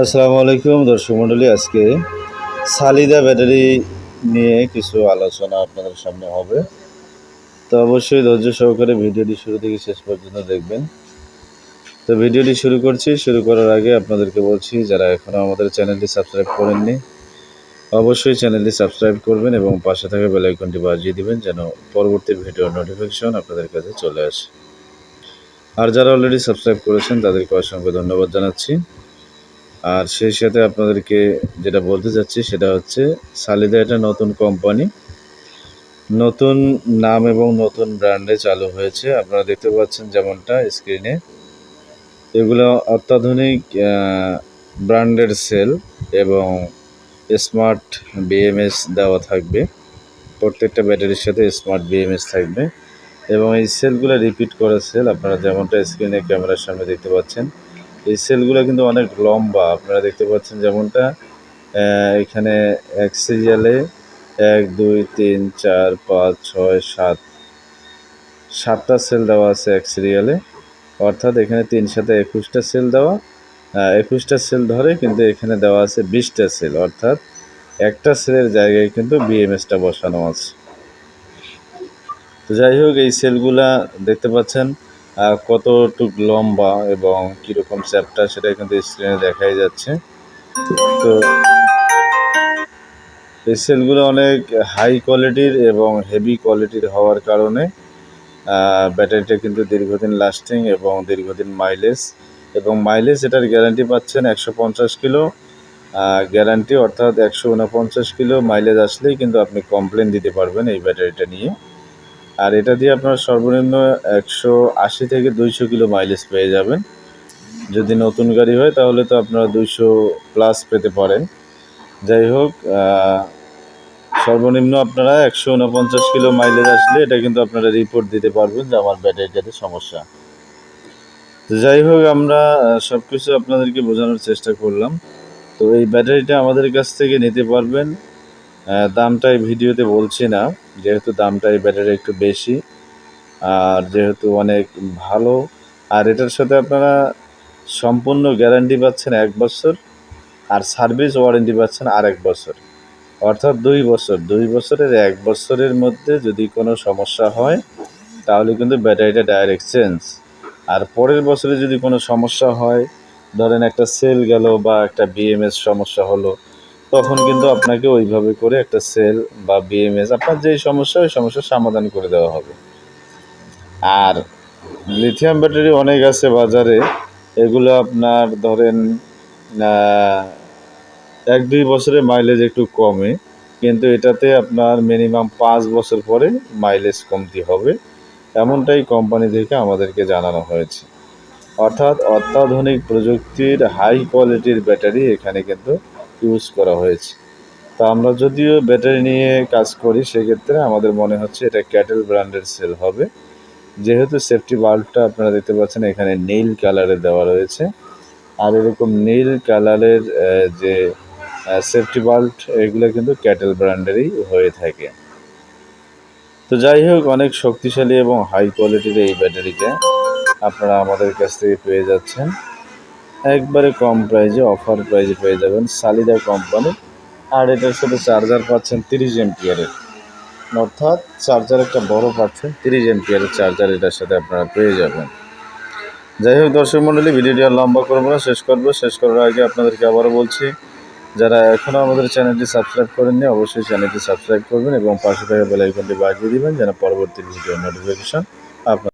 আসসালামু আলাইকুম, দর্শক মণ্ডলী। আজকে সালিদা ব্যাটারি নিয়ে কিছু আলোচনা আপনাদের সামনে হবে। তো অবশ্যই ধৈর্য সহকারে ভিডিওটি শুরু থেকে শেষ পর্যন্ত দেখবেন। তো ভিডিওটি শুরু করছি। শুরু করার আগে আপনাদেরকে বলছি, যারা এখনও আমাদের চ্যানেলটি সাবস্ক্রাইব করেননি, অবশ্যই চ্যানেলটি সাবস্ক্রাইব করবেন এবং পাশে থাকা বেল আইকনটি বাজিয়ে দিবেন যেন পরবর্তী ভিডিওর নোটিফিকেশন আপনাদের কাছে চলে আসে। আর যারা অলরেডি সাবস্ক্রাইব করেছেন, তাদেরকে অসংখ্য ধন্যবাদ জানাচ্ছি। আর সেই সাথে আপনাদেরকে যেটা বলতে চাচ্ছি সেটা হচ্ছে সালিদা একটা নতুন কোম্পানি নতুন নাম এবং নতুন ব্র্যান্ডে চালু হয়েছে। আপনারা দেখতে পাচ্ছেন যেমনটা স্ক্রিনে এগুলো অত্যাধুনিক ব্র্যান্ডের সেল এবং স্মার্ট বিএমএস দেওয়া থাকবে। প্রত্যেকটা ব্যাটারির সাথে স্মার্ট বিএমএস থাকবে। এবং এই সেলগুলো রিপিট করা সেল আপনারা যেমনটা স্ক্রিনে ক্যামেরার সামনে দেখতে পাচ্ছেন এই সেলগুলো কিন্তু অনেক লম্বা। আপনারা দেখতে পাচ্ছেন যেমনটা এখানে এক সিরিয়ালে এক, দুই, তিন, চার, পাঁচ, ছয়, সাত, সাতটা সেল দেওয়া আছে এক সিরিয়ালে অর্থাৎ এখানে তিন সাথে একুশটা সেল দেওয়া একুশটা সেল ধরে কিন্তু এখানে দেওয়া আছে বিশটা সেল। অর্থাৎ একটা সেলের জায়গায় কিন্তু বিএমএসটা বসানো আছে। তো যাই হোক, এই সেলগুলা দেখতে পাচ্ছেন কতটুক লম্বা এবং কীরকম চ্যাপ্টার সেটা কিন্তু স্ক্রিনে দেখাই যাচ্ছে। তো এই সেলগুলো অনেক হাই কোয়ালিটির এবং হেভি কোয়ালিটির হওয়ার কারণে ব্যাটারিটা কিন্তু দীর্ঘদিন লাস্টিং এবং দীর্ঘদিন মাইলেজ এবং মাইলেজ এটার গ্যারান্টি পাচ্ছেন একশো পঞ্চাশ কিলো। গ্যারান্টি অর্থাৎ একশো উনপঞ্চাশ কিলো মাইলেজ আসলেই কিন্তু আপনি কমপ্লেন দিতে পারবেন এই ব্যাটারিটা নিয়ে। আর এটা দিয়ে আপনার সর্বনিম্ন একশো আশি থেকে দুইশো কিলো মাইলেজ পেয়ে যাবেন। যদি নতুন গাড়ি হয়, তাহলে তো আপনারা দুইশো প্লাস পেতে পারেন। যাই হোক সর্বনিম্ন আপনারা একশো উনপঞ্চাশ কিলো মাইলেজ আসলে এটা কিন্তু আপনারা রিপোর্ট দিতে পারবেন যে আমার ব্যাটারিটাতে সমস্যা। তো যাই হোক, আমরা সব কিছু আপনাদেরকে বোঝানোর চেষ্টা করলাম। তো এই ব্যাটারিটা আমাদের কাছ থেকে নিতে পারবেন আহ, দামটা এই ভিডিওতে বলছি না যেহেতু দামটা এই ব্যাটারি একটু বেশি আর যেহেতু অনেক ভালো আর এটার সাথে আপনারা সম্পূর্ণ গ্যারান্টি পাচ্ছেন এক বছর আর সার্ভিস ওয়ারেন্টি পাচ্ছেন আর এক বছর। অর্থাৎ দুই বছর দুই বছরের এক বছরের মধ্যে যদি কোনো সমস্যা হয় তাহলে কিন্তু ব্যাটারিটা ডাইরেক্ট চেঞ্জ আর পরের বছরে যদি কোনো সমস্যা হয় ধরেন একটা সেল গেল বা একটা বিএমএস সমস্যা হলো তখন কিন্তু আপনাকে ওইভাবে করে একটা সেল বা বিএমএস আপনার যেই সমস্যা, ওই সমস্যার সমাধান করে দেওয়া হবে। আর লিথিয়াম ব্যাটারি অনেক আছে বাজারে, এগুলো আপনার ধরেন এক দুই বছরে মাইলেজ একটু কমে, কিন্তু এটাতে আপনার মিনিমাম পাঁচ বছর পরে মাইলেজ কমতি হবে। এমনটাই কোম্পানি থেকে আমাদেরকে জানানো হয়েছে। অর্থাৎ অত্যাধুনিক প্রযুক্তির হাই কোয়ালিটির ব্যাটারি এখানে কিন্তু ইউজ করা হয়েছে। তো আমরা যদিও ব্যাটারি নিয়ে কাজ করি, সেক্ষেত্রে আমাদের মনে হচ্ছে এটা ক্যাটেল ব্র্যান্ডের সেল হবে। যেহেতু সেফটি বাল্বটা আপনারা দেখতে পাচ্ছেন, এখানে নীল কালারে দেওয়া রয়েছে। আর এরকম নীল কালারের যে সেফটি বাল্ব এগুলো কিন্তু ক্যাটেল ব্র্যান্ডেরই হয়ে থাকে। তো যাই হোক, অনেক শক্তিশালী এবং হাই কোয়ালিটির এই ব্যাটারিটা আপনারা আমাদের কাছ থেকে পেয়ে যাচ্ছেন। একবারে কম প্রাইজে অফার প্রাইজে পেয়ে যাবেন। সালিদা কোম্পানি আর এটার সাথে চার্জার পাচ্ছেন তিরিশ এমপিয়ারের অর্থাৎ চার্জার একটা বড় পাচ্ছেন তিরিশ এমপিয়ারের চার্জার এটার সাথে আপনারা পেয়ে যাবেন। যাই হোক দর্শক মণ্ডলী ভিডিওটি আর লম্বা করব না, শেষ করব। শেষ করার আগে আপনাদেরকে আবারও বলছি, যারা এখনও আমাদের চ্যানেলটি সাবস্ক্রাইব করেননি, অবশ্যই চ্যানেলটি সাবস্ক্রাইব করবেন এবং পাশে থাকা বেল আইকনটি বাজিয়ে দিবেন যেন পরবর্তী ভিডিও নোটিফিকেশন আপনার